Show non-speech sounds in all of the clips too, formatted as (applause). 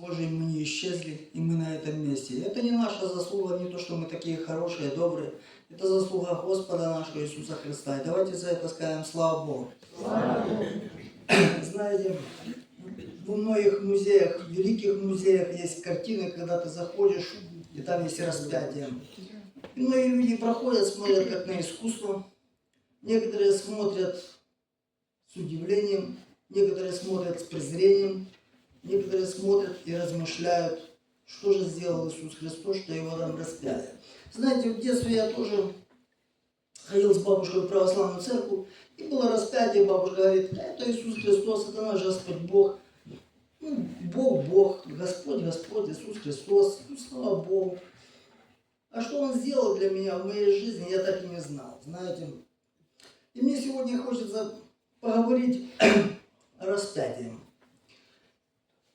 Божьей мы не исчезли, и мы на этом месте. Это не наша заслуга, не то, что мы такие хорошие, добрые. Это заслуга Господа нашего Иисуса Христа. И давайте за это скажем слава Богу. Знаете, во многих музеях, великих музеях есть картины, когда ты заходишь, и там есть распятие. И многие люди проходят, смотрят как на искусство. Некоторые смотрят с удивлением, некоторые смотрят с презрением, некоторые смотрят и размышляют, что же сделал Иисус Христос, что его там распяли. Знаете, в детстве я тоже ходил с бабушкой в православную церковь, и было распятие, бабушка говорит, «Да это Иисус Христос, это наш Господь Бог. Ну, Бог, Бог, Господь, Господь, Иисус Христос, ну, слава Богу. А что Он сделал для меня в моей жизни, я так и не знал, знаете. И мне сегодня хочется поговорить о распятии.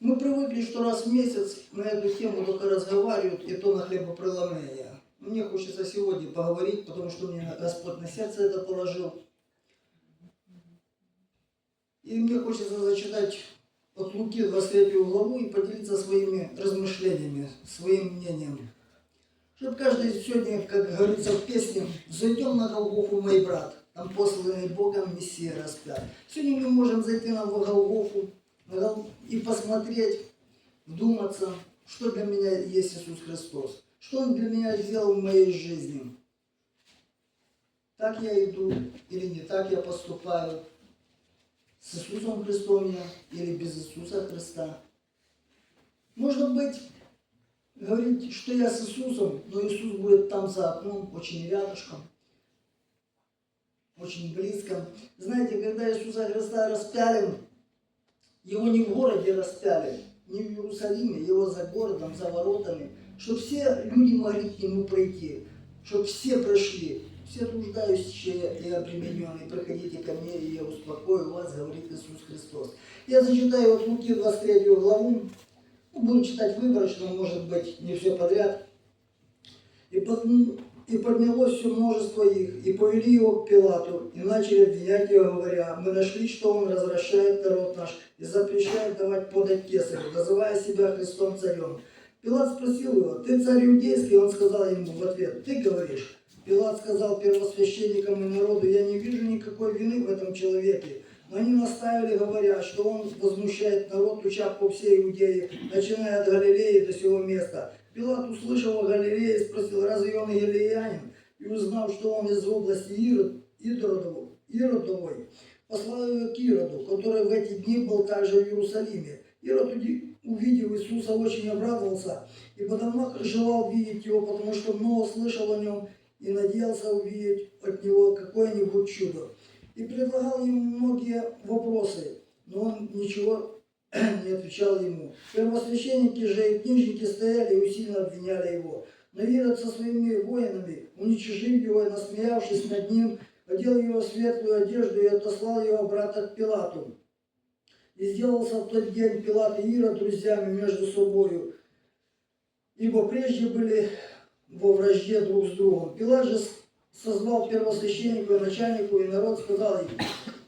Мы привыкли, что раз в месяц на эту тему только разговаривают, и то на хлебопреломление. Мне хочется сегодня поговорить, потому что мне Господь на сердце это положил. И мне хочется зачитать от Луки 23 главу и поделиться своими размышлениями, своим мнением. Чтобы каждый сегодня, как говорится в песне, «Зайдем на Голгофу, мой брат, там посланный Богом Мессия распят». Сегодня мы можем зайти на Голгофу и посмотреть, вдуматься, что для меня есть Иисус Христос, что Он для меня сделал в моей жизни. Так я иду или не так я поступаю, с Иисусом Христом я или без Иисуса Христа. Может быть, говорить, что я с Иисусом, но Иисус будет там за окном, очень рядышком, очень близко. Знаете, когда Иисуса Христа распяли, его не в городе распяли, не в Иерусалиме, его за городом, за воротами, чтобы все люди могли к нему пройти, чтобы все прошли, все труждающие и обремененные, приходите ко мне, и я успокою вас, говорит Иисус Христос. Я зачитаю от Луки 23 главу, ну, буду читать выборочно, может быть, не все подряд. И, и поднялось все множество их, и повели его к Пилату, и начали обвинять его, говоря, мы нашли, что он развращает народ наш и запрещает давать подать кесарю, называя себя Христом царем. Пилат спросил его, ты царь иудейский? Он сказал ему в ответ, ты говоришь. Пилат сказал первосвященникам и народу, я не вижу никакой вины в этом человеке. Но они наставили, говоря, что он возмущает народ, уча по всей Иудее, начиная от Галилеи до сего места. Пилат услышал о Галилее и спросил, разве он елеянин? И узнав, что он из области Ирод, Иродовой, Иродовой, послал его к Ироду, который в эти дни был также в Иерусалиме. Ирод, увидев Иисуса, очень обрадовался, ибо давно желал видеть его, потому что много слышал о нем и надеялся увидеть от него какое-нибудь чудо. И предлагал ему многие вопросы, но он ничего (clears throat) не отвечал ему. Первосвященники же и книжники стояли и усиленно обвиняли его. Но Ирод со своими воинами, уничижив его и насмеявшись над ним, одел его в светлую одежду и отослал его обратно к Пилату. И сделался в тот день Пилат и Ирод друзьями между собою, ибо прежде были во вражде друг с другом. Пилат же созвал первосвященнику и начальнику, и народ сказал им,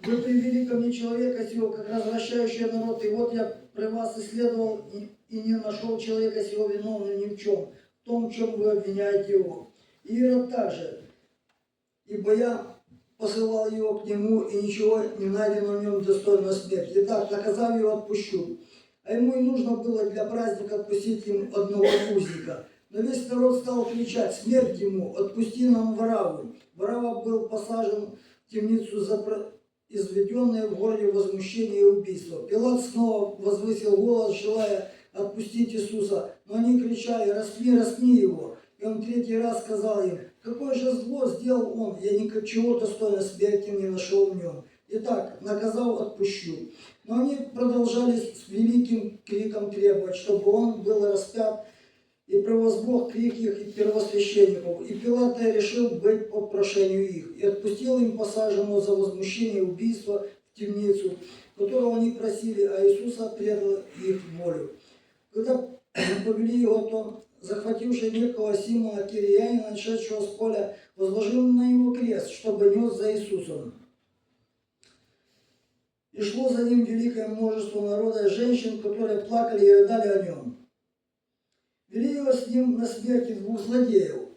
вы привели ко мне человека сего, как развращающий народ, и вот я при вас исследовал и, и не нашел человека сего виновным ни в чем, в том, в чем вы обвиняете его. Ирод также, ибо я посылал его к нему, и ничего не найдено в нем достойного смерти. Итак, наказав его, отпущу. А ему и нужно было для праздника отпустить им одного узника. Но весь народ стал кричать, смерть ему, отпусти нам Вараву. Варава был посажен в темницу за изведенное в городе возмущение и убийство. Пилат снова возвысил голос, желая отпустить Иисуса, но они кричали, распни, распни его. И он третий раз сказал им, какое же зло сделал он, я ничего достойно смерти не нашел в нем. Итак, наказал, отпущу. Но они продолжали с великим криком требовать, чтобы он был распят, и превозмог крик их и первосвященников. И Пилат решил быть по прошению их, и отпустил им посаженного за возмущение и убийство в темницу, которого они просили, а Иисуса предал их волю. Когда (clears throat) повели его, то захвативший некого Симона Кирияина, нашедшего с поля, возложил на него крест, чтобы нес за Иисусом. И шло за ним великое множество народа и женщин, которые плакали и рыдали о нем. Вели его с ним на смерти двух злодеев.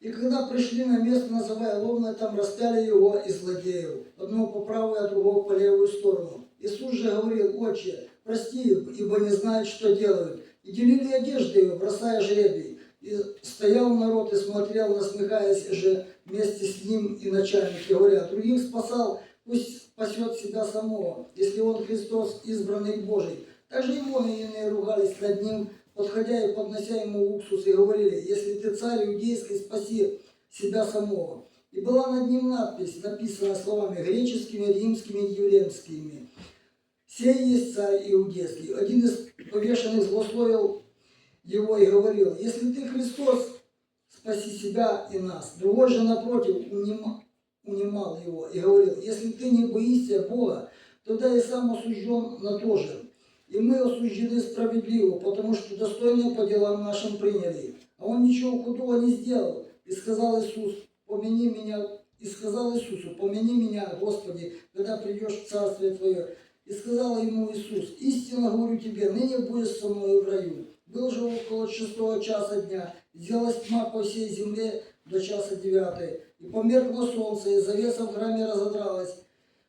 И когда пришли на место, называя ловное, там распяли его и злодеев, одного по правую, а другого по левую сторону. Иисус же говорил, отче, прости их, ибо не знают, что делают. И делили одежды его, бросая жребий. И стоял народ и смотрел, насмехаясь же вместе с ним и начальники, говоря, других спасал, пусть спасет себя самого, если он Христос, избранный Божий. Также и иные ругались над ним, подходя и поднося ему уксус, и говорили, если ты царь иудейский, спаси себя самого. И была над ним надпись, написанная словами греческими, римскими и еврейскими. «Сей есть царь иудейский». Один из повешенных злословил его и говорил, если ты Христос, спаси себя и нас. Другой же, напротив, унима- унимал его и говорил, если ты не боишься Бога, тогда и сам осужден на то же. И мы осуждены справедливо, потому что достойно по делам нашим приняли. А он ничего худого не сделал. И сказал Иисус, помяни меня, и сказал Иисусу, помяни меня, Господи, когда придешь в Царствие Твое. И сказал ему Иисус, истинно говорю тебе, ныне будешь со мной в раю. Был же около шестого часа дня, сделалась тьма по всей земле до часа девятой. И померкло солнце, и завеса в храме разодралась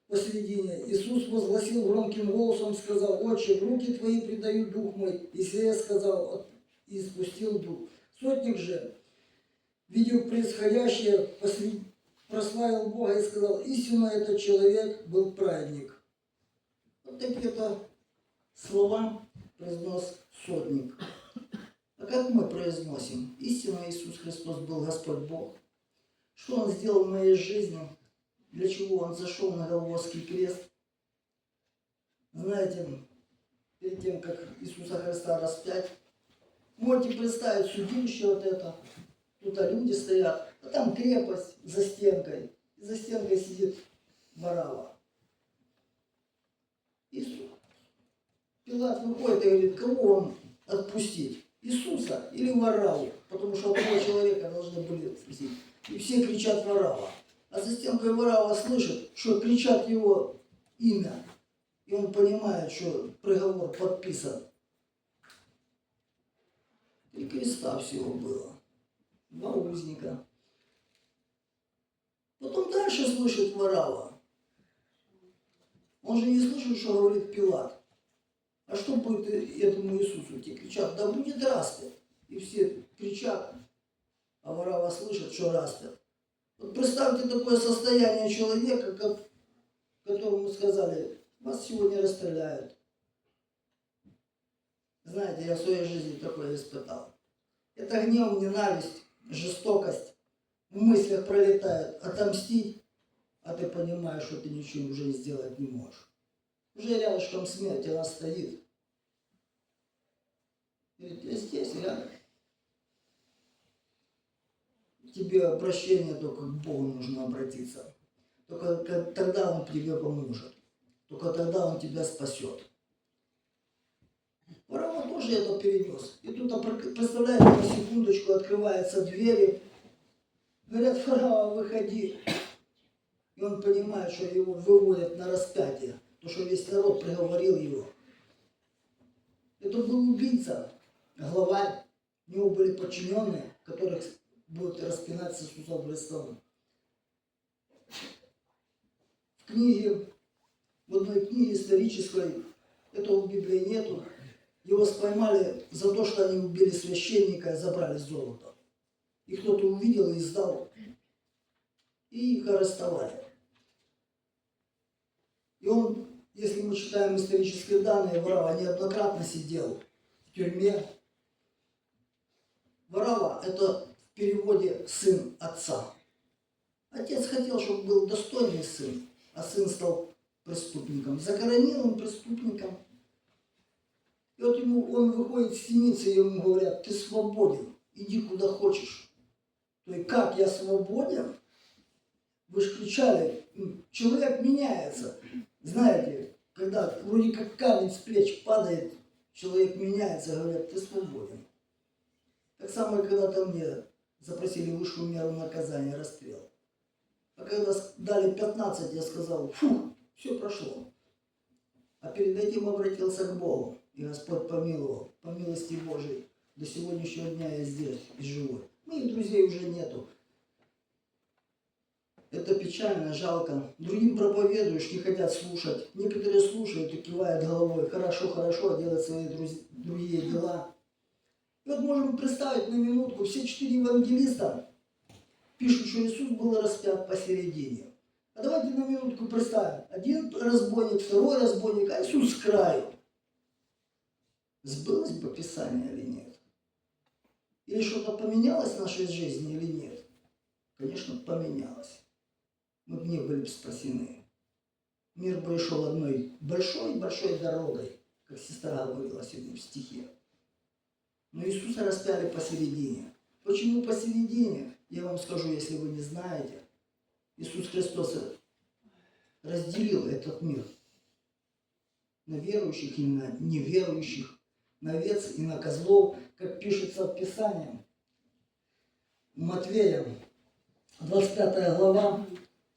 посередине. Иисус возгласил громким голосом, сказал, «Отче, в руки твои предаю дух мой». И сия сказал, «От- и спустил дух. Сотник же, видя происходящее, посред- прославил Бога и сказал, истинно этот человек был праведник. Вот такие-то слова произнес сотник. А как мы произносим? Истинно Иисус Христос был Господь Бог. Что Он сделал в моей жизни? Для чего Он зашел на Голгофский крест? Знаете, перед тем, как Иисуса Христа распять, можете представить судилище вот это. Тут а люди стоят, а там крепость за стенкой. И за стенкой сидит Варава. Иисус. Пилат выходит и говорит, кого вам отпустить? Иисуса или Вараву? Потому что одного человека должны были отпустить. И все кричат Варава. А за стенкой Варава слышит, что кричат его имя. И он понимает, что приговор подписан. Три креста всего было. Два узника. Потом дальше слышит Варава. Он же не слышит, что говорит Пилат. А что будет этому Иисусу? Те кричат, да будет распят. И все кричат, а Варава слышит, что распят. Представьте такое состояние человека, как, которому сказали, вас сегодня расстреляют. Знаете, я в своей жизни такое испытал. Это гнев, ненависть, жестокость в мыслях пролетает. Отомстить, а ты понимаешь, что ты ничего уже сделать не можешь. Уже рядышком смерть, она стоит. Говорит, здесь, рядом. Тебе обращение только к Богу нужно обратиться. Только тогда Он тебе поможет. Только тогда Он тебя спасет. Варава тоже это перенес. И тут, пр- представляете, на секундочку открываются двери. Говорят, Варава, выходи. И он понимает, что его выводят на распятие. То, что весь народ приговорил его. Это был убийца, главарь. У него были подчиненные, которых будут распинать с Иисусом Христом. В книге, в одной книге исторической, этого в Библии нету, его споймали за то, что они убили священника и забрали золото. И кто-то увидел и сдал. И их арестовали. И он, если мы читаем исторические данные, Варава неоднократно сидел в тюрьме. Варава – это переводе сын отца. Отец хотел, чтобы был достойный сын, а сын стал преступником, закоренелым преступником. И вот ему, он выходит с темницы, и ему говорят, ты свободен, иди куда хочешь. То есть как я свободен? Вы же кричали, «М, человек меняется. Знаете, когда вроде как камень с плеч падает, человек меняется, говорят, ты свободен. Так самое, когда-то мне запросили высшую меру наказания, расстрел. А когда дали 15, я сказал, фу, все прошло. А перед этим обратился к Богу. И Господь помиловал, по милости Божией. До сегодняшнего дня я здесь и живу. Моих друзей уже нету. Это печально, жалко. Другим проповедуешь, не хотят слушать. Некоторые слушают и кивают головой. Хорошо, хорошо, делать свои друз- другие дела. И вот можем представить на минутку, все четыре евангелиста пишут, что Иисус был распят посередине. А давайте на минутку представим. Один разбойник, второй разбойник, а Иисус с краю. Сбылось бы Писание или нет? Или что-то поменялось в нашей жизни или нет? Конечно, поменялось. Мы бы не были бы спасены. Мир бы шел одной большой-большой дорогой, как сестра говорила сегодня в стихе. Но Иисуса распяли посередине. Почему посередине? Я вам скажу, если вы не знаете. Иисус Христос разделил этот мир на верующих и на неверующих, на овец и на козлов, как пишется в Писании. Матвея, 25 глава,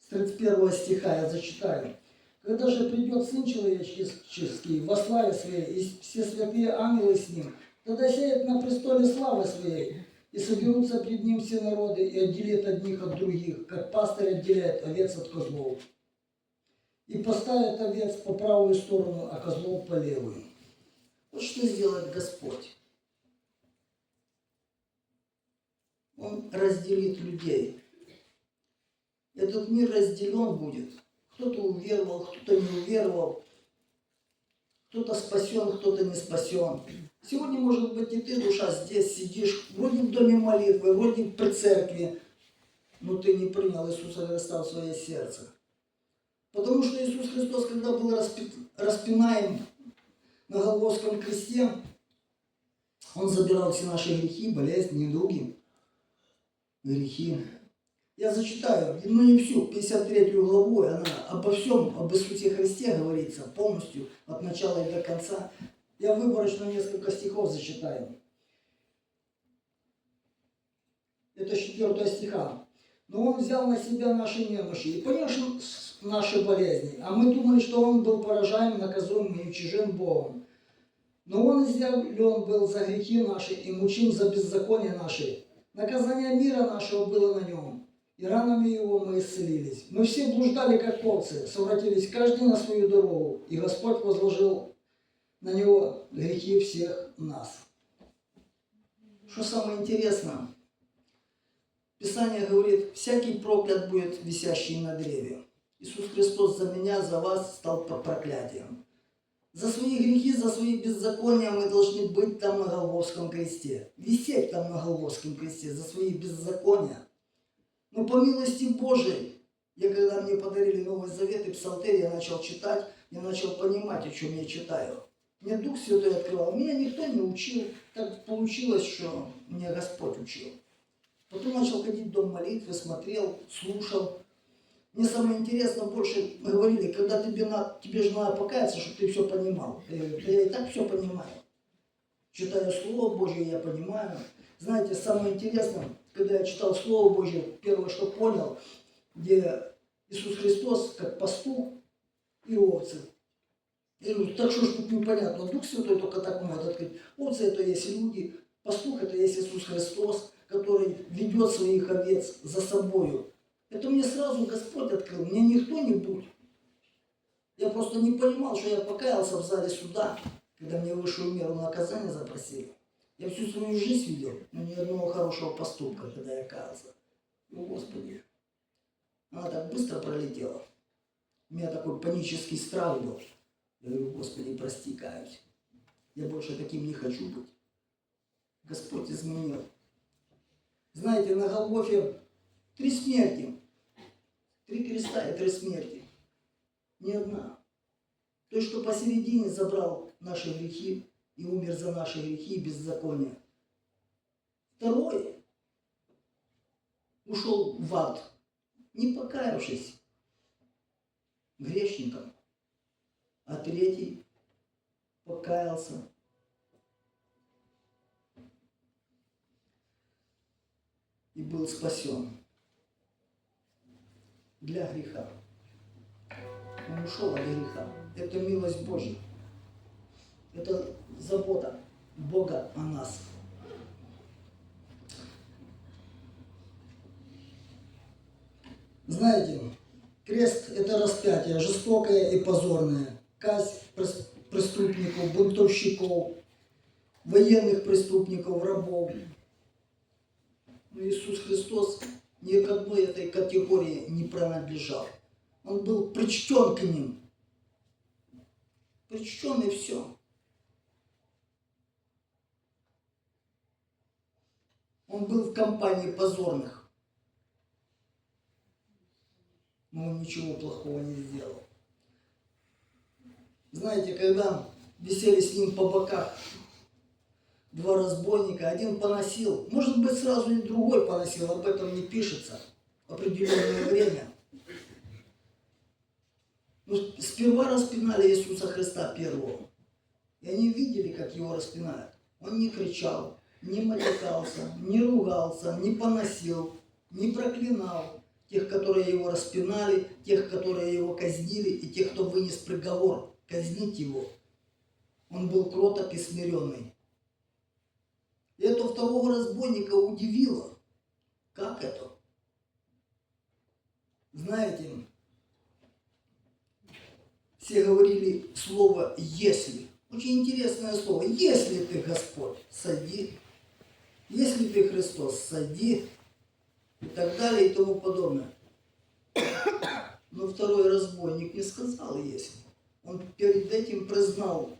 с 31 стиха я зачитаю. Когда же придет Сын Человеческий во славе Своей, и все святые ангелы с Ним, тогда сядет на престоле славы Своей, и соберутся пред Ним все народы, и отделит одних от других, как пастырь отделяет овец от козлов. И поставит овец по правую сторону, а козлов по левую. Вот что сделает Господь. Он разделит людей. Этот мир разделен будет. Кто-то уверовал, кто-то не уверовал. Кто-то спасен, кто-то не спасен. Сегодня, может быть, и ты, душа, здесь сидишь, вроде в доме молитвы, вроде при церкви, но ты не принял Иисуса Христа в свое сердце. Потому что Иисус Христос, когда был распи- распинаем на Голгофском кресте, Он забирал все наши грехи, болезни, недуги, грехи. Я зачитаю, ну не всю, 53 главу, она обо всем, об Иисусе Христе говорится полностью, от начала и до конца. Я выборочно несколько стихов зачитаю. Это с 4 стиха. Но он взял на себя наши немощи и понес наши болезни. А мы думали, что он был поражаем, наказуем и чужим Богом. Но он изъявлен был за грехи наши и мучим за беззаконие наши. Наказание мира нашего было на нем, и ранами его мы исцелились. Мы все блуждали, как овцы, совратились каждый на свою дорогу, и Господь возложил на него грехи всех нас. Что самое интересное, Писание говорит, всякий проклят будет висящий на древе. Иисус Христос за меня, за вас стал проклятием. За свои грехи, за свои беззакония мы должны быть там на Голгофском кресте. Висеть там на Голгофском кресте за свои беззакония. Но по милости Божией, я когда мне подарили Новый Завет и Псалтырь, я начал читать, я начал понимать, о чем я читаю. Мне Дух Святой открывал. Меня никто не учил. Так получилось, что меня Господь учил. Потом начал ходить в дом молитвы, смотрел, слушал. Мне самое интересное, больше говорили, когда тебе, на, тебе же надо покаяться, чтобы ты все понимал. Я говорю, да я и так все понимаю. Читаю Слово Божье, я понимаю. Знаете, самое интересное, когда я читал Слово Божье, первое, что понял, где Иисус Христос, как пастух и овцы. Я говорю, так что ж тут непонятно. Дух Святой только так может открыть. Овцы это есть люди, пастух это есть Иисус Христос, который ведет своих овец за собою. Это мне сразу Господь открыл, мне не кто-нибудь. Я просто не понимал, что я покаялся в зале суда, когда мне высшую меру наказания запросили. Я всю свою жизнь видел, но ни одного хорошего поступка, когда я каялся. Ну, Господи, она так быстро пролетела. У меня такой панический страх был. Я говорю, Господи, прости, каюсь. Я больше таким не хочу быть. Господь изменил. Знаете, на Голгофе три смерти. Три креста и три смерти. Ни одна. То, что посередине забрал наши грехи и умер за наши грехи и беззакония. Второй ушел в ад, не покаявшись грешником. А третий покаялся. И был спасен для греха. Он ушел от греха. это милость Божья. Это забота Бога о нас. Знаете, крест – это распятие, жестокое и позорное. Казнь прес- преступников, бунтовщиков, военных преступников, рабов. Но Иисус Христос ни к одной этой категории не принадлежал. Он был причтен к ним. Причтен и все. Он был в компании позорных. Но он ничего плохого не сделал. Знаете, когда висели с ним по боках два разбойника, один поносил, может быть, сразу и другой поносил, об этом не пишется, определенное время. Ну, сперва распинали Иисуса Христа первого. И они видели, как его распинают. Он не кричал, не матюкался, не ругался, не поносил, не проклинал тех, которые его распинали, тех, которые его казнили, и тех, кто вынес приговор казнить его. Он был кроток и смиренный. И это второго разбойника удивило. Как это? Знаете, все говорили слово «если». Очень интересное слово. Если ты Господь, сади. Если ты Христос, сади. И так далее и тому подобное. Но второй разбойник не сказал «если». Он перед этим признал,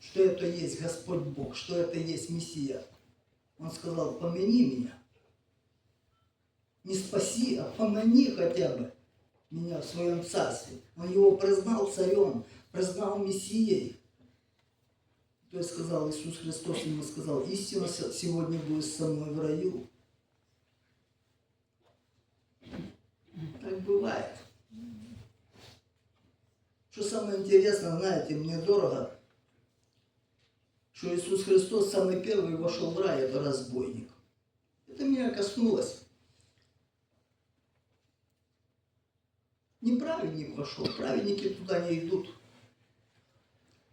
что это есть Господь Бог, что это есть Мессия. Он сказал, помяни меня. Не спаси, а помяни хотя бы меня в своем царстве. Он его признал царем, признал Мессией. То есть сказал Иисус Христос ему сказал, истинно се- сегодня будешь со мной в раю. Так бывает. Что самое интересное, знаете, мне дорого, что Иисус Христос самый первый вошел в рай, это разбойник. Это меня коснулось. Не праведник вошел, праведники туда не идут.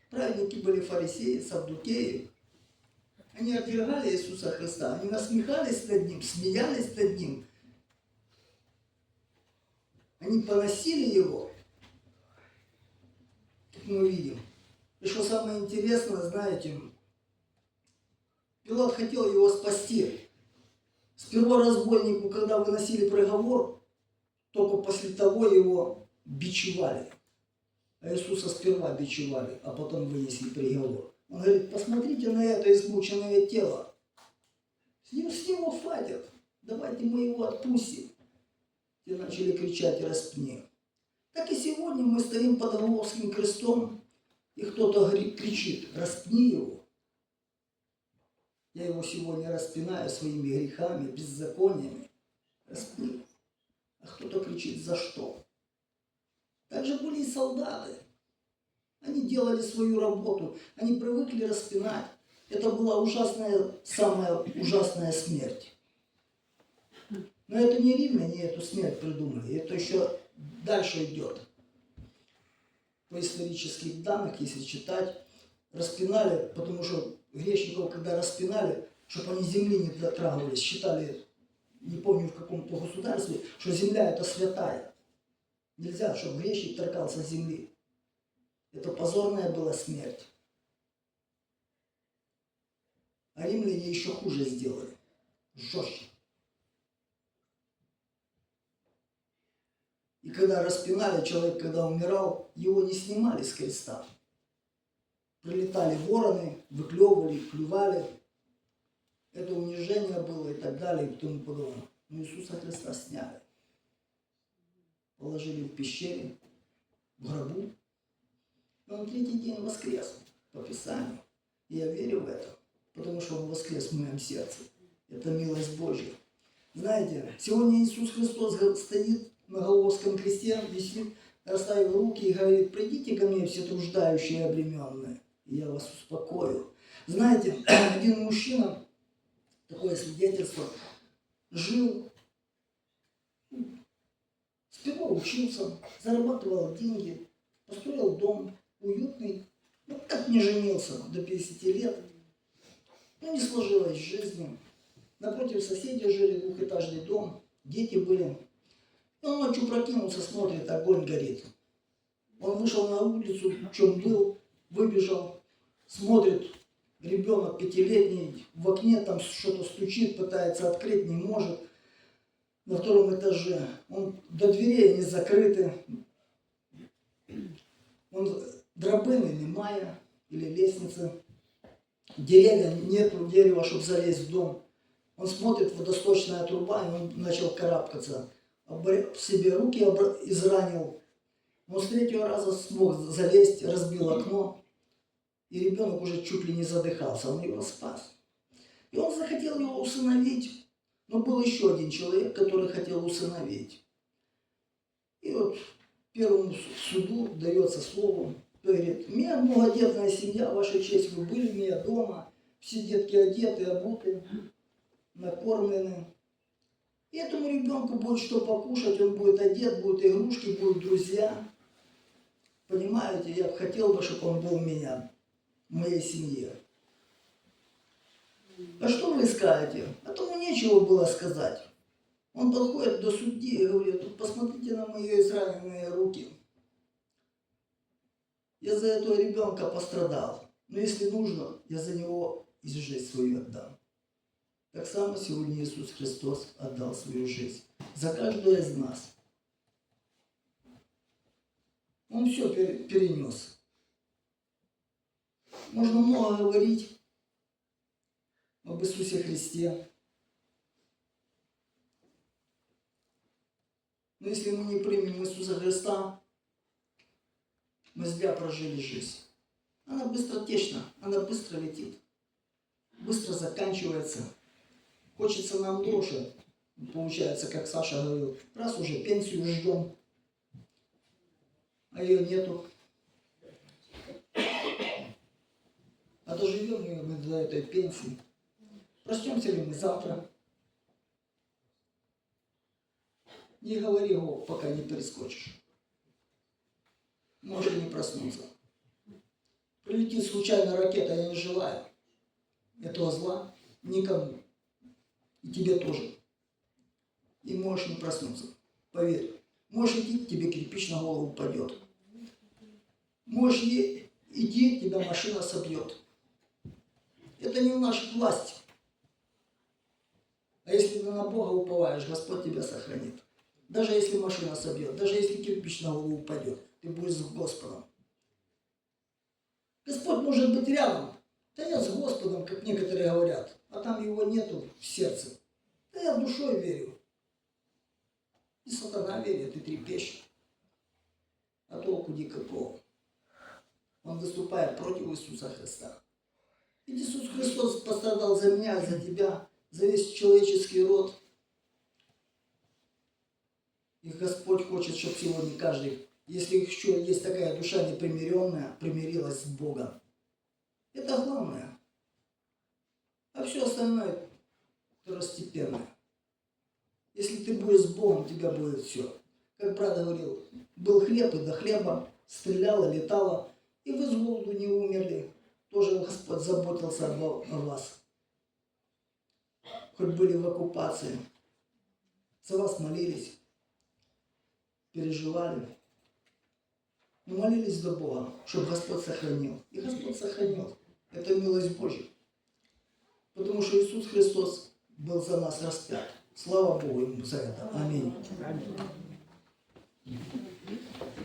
Праведники были фарисеи, саддукеи. Они отвергали Иисуса Христа, они насмехались над Ним, смеялись над Ним. Они поносили Его, мы видим. И что самое интересное, знаете, Пилат хотел его спасти. Сперва разбойнику, когда выносили приговор, только после того его бичевали. А Иисуса сперва бичевали, а потом вынесли приговор. Он говорит, посмотрите на это измученное тело. С ним, с него хватит. Давайте мы его отпустим. И начали кричать «распни». Так и сегодня мы стоим под Голгофским крестом, и кто-то кричит «распни его». Я его сегодня распинаю своими грехами, беззакониями. Распни. А кто-то кричит «за что?». Так же были и солдаты. Они делали свою работу, они привыкли распинать. Это была ужасная, самая ужасная смерть. Но это не римляне эту смерть придумали, это еще дальше идет. По исторических данных, если читать, распинали, потому что грешников, когда распинали, чтобы они земли не дотрагивались, считали, не помню в каком-то государстве, что земля это святая. Нельзя, чтобы грешник торкался земли. Это позорная была смерть. А римляне еще хуже сделали. Жестче. И когда распинали, человек, когда умирал, его не снимали с креста. Прилетали вороны, выклевывали, клювали. Это унижение было и так далее и тому подобное. Но Иисуса Христа сняли. Положили в пещере, в гробу. И он третий день воскрес по Писанию. И я верю в это, потому что он воскрес в моем сердце. Это милость Божья. Знаете, сегодня Иисус Христос стоит на Голгофском кресте, висит, расставив руки и говорит, придите ко мне все труждающие и обремененные, и я вас успокою. Знаете, (clears throat) один мужчина, такое свидетельство, жил, сперва учился, зарабатывал деньги, построил дом, уютный. Ну, как не женился до 50 лет. Ну, не сложилось жизни. Напротив соседей жили двухэтажный дом, дети были. Он ночью прокинулся, смотрит, огонь горит. Он вышел на улицу, чем был, выбежал, смотрит, ребенок пятилетний, в окне там что-то стучит, пытается открыть, не может. На втором этаже. Он до дверей не закрыты. Он драбины немає, или лестницы. Деревья, нету дерева, чтобы залезть в дом. Он смотрит, водосточная труба, и он начал карабкаться. Себе руки изранил. Но с третьего раза смог залезть, разбил окно. И ребенок уже чуть ли не задыхался, он его спас. И он захотел его усыновить. Но был еще один человек, который хотел усыновить. И вот первому суду дается слово, говорит, меня многодетная семья, ваша честь, вы были у меня дома, все детки одеты, обуты, накормлены. И этому ребенку будет что покушать, он будет одет, будут игрушки, будут друзья. Понимаете, я хотел бы, чтобы он был у меня, в моей семье. А что вы скажете? А тому нечего было сказать. Он подходит до судьи и говорит, «Вот посмотрите на мои израненные руки. Я за этого ребенка пострадал. Но если нужно, я за него и жизнь свою отдам. Так само сегодня Иисус Христос отдал свою жизнь. За каждого из нас. Он все перенес. Можно много говорить об Иисусе Христе. Но если мы не примем Иисуса Христа, мы зря прожили жизнь. Она быстротечна, она быстро летит, быстро заканчивается. Хочется нам дольше, получается, как Саша говорил, раз уже пенсию ждем, а ее нету. А доживем ли мы до этой пенсии? Проснемся ли мы завтра? Не говори его, пока не перескочишь. Может не проснуться. Прилетит случайно ракета, я не желаю этого зла никому. И тебе тоже. И можешь не проснуться. Поверь. Можешь идти, тебе кирпич на голову упадет. Можешь идти, тебя машина собьет. Это не в нашей власти. А если ты на Бога уповаешь, Господь тебя сохранит. Даже если машина собьет, даже если кирпич на голову упадет, ты будешь с Господом. Господь может быть рядом. Да я с Господом, как некоторые говорят, а там его нету в сердце. Да я душой верю. И сатана верит, и трепещет. А толку никакого. Он выступает против Иисуса Христа. Ведь Иисус Христос пострадал за меня, за тебя, за весь человеческий род. И Господь хочет, чтобы сегодня каждый, если еще есть такая душа непримиренная, примирилась с Богом. Это главное. А все остальное второстепенное. Если ты будешь с Богом, у тебя будет все. Как брат говорил, был хлеб и до хлеба, стреляла, летала, и вы с голоду не умерли. Тоже Господь заботился о ва- о вас. Хоть были в оккупации. За вас молились, переживали. Но молились до Бога, чтобы Господь сохранил. И Господь сохранил. Это милость Божья. Потому что Иисус Христос был за нас распят. Слава Богу ему за это. Аминь.